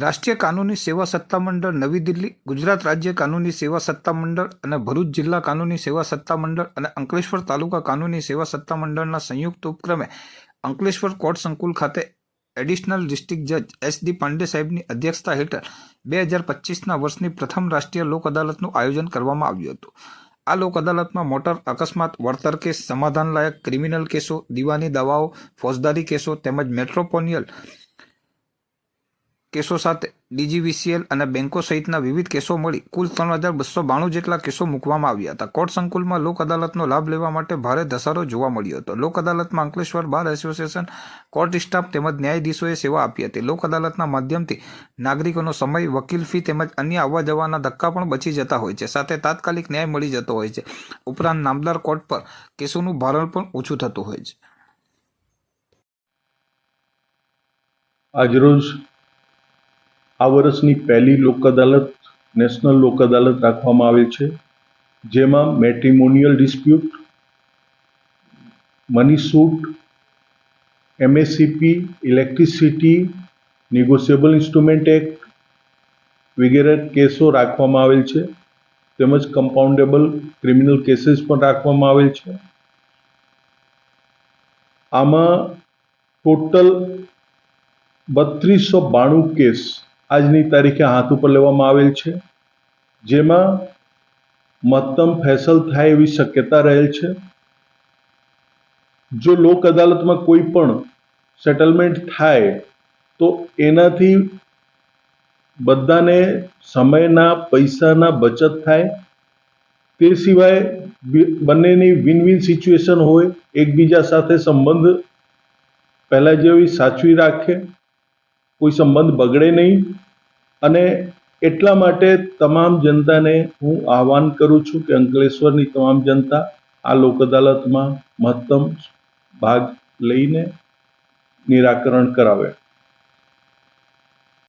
રાષ્ટ્રીય કાનૂની સેવા સત્તામંડળ નવી દિલ્હી, ગુજરાત રાજ્ય કાનૂની સેવા સત્તામંડળ અને ભરૂચ જિલ્લા કાનૂની સેવા સત્તામંડળ અને અંકલેશ્વર તાલુકા કાનૂની સેવા સત્તામંડળના સંયુક્ત ઉપક્રમે અંકલેશ્વર કોર્ટ સંકુલ ખાતે એડિશનલ ડિસ્ટ્રિક્ટ જજ એસ ડી પાંડે સાહેબની અધ્યક્ષતા હેઠળ બે હજાર પચીસના વર્ષની પ્રથમ રાષ્ટ્રીય લોક અદાલતનું આયોજન કરવામાં આવ્યું હતું. આ લોક અદાલતમાં મોટર, અકસ્માત, વળતર કેસ, સમાધાનલાયક ક્રિમિનલ કેસો, દીવાની દવાઓ, ફોજદારી કેસો તેમજ મેટ્રોપોનિયલ કેસો સાથે ડીજીવીસીએલ અને બેંકો સહિતના વિવિધ કેસો મળી કુલ ત્રણ હજાર બસો બાણું જેટલા કેસો મૂકવામાં આવ્યા હતા. કોર્ટ સંકુલમાં લોક અદાલતનો લાભ લેવા માટે ભારે ધસારો જોવા મળ્યો હતો. લોક અદાલતમાં Ankleshwar bar association court staff તેમજ ન્યાયાધીશોએ સેવા આપી હતી. લોક અદાલતના માધ્યમથી નાગરિકોનો સમય, વકીલ ફી તેમજ અન્ય આવવા જવાના ધક્કા પણ બચી જતા હોય છે. સાથે તાત્કાલિક ન્યાય મળી જતો હોય છે. ઉપરાંત નામદાર કોર્ટ પર કેસોનું ભારણ પણ ઓછું થતું હોય છે. આજરોજ આ વર્ષની પહેલી લોક અદાલત, નેશનલ લોક અદાલત રાખવામાં આવેલ છે, જેમાં matrimonial dispute, money suit MSCP electricity, negotiable instrument act વગેરે કેસો રાખવામાં આવેલ છે, તેમજ કમ્પાઉન્ડેબલ ક્રિમિનલ કેસીસ પણ રાખવામાં આવેલ છે. આમાં ટોટલ બત્રીસો બાણું કેસ આજની તારીખે હાથ ઉપર લેવામાં આવેલ છે, જેમાં મહત્તમ ફેસલ થાય એવી શક્યતા રહેલ છે. જો લોક અદાલતમાં કોઈ પણ સેટલમેન્ટ થાય, તો એનાથી બધાને સમયના પૈસાના બચત થાય. તે સિવાય બંનેની વિન વિન સિચ્યુએશન હોય, એકબીજા સાથે સંબંધ પહેલાં જેવી સાચવી રાખે. કોઈ સંબંધ બગડે નહીં. અને એટલા માટે તમામ જનતાને હું આહવાન કરું છું કે અંકલેશ્વરની તમામ જનતા આ લોક અદાલતમાં મહત્તમ ભાગ લઈને નિરાકરણ કરાવે.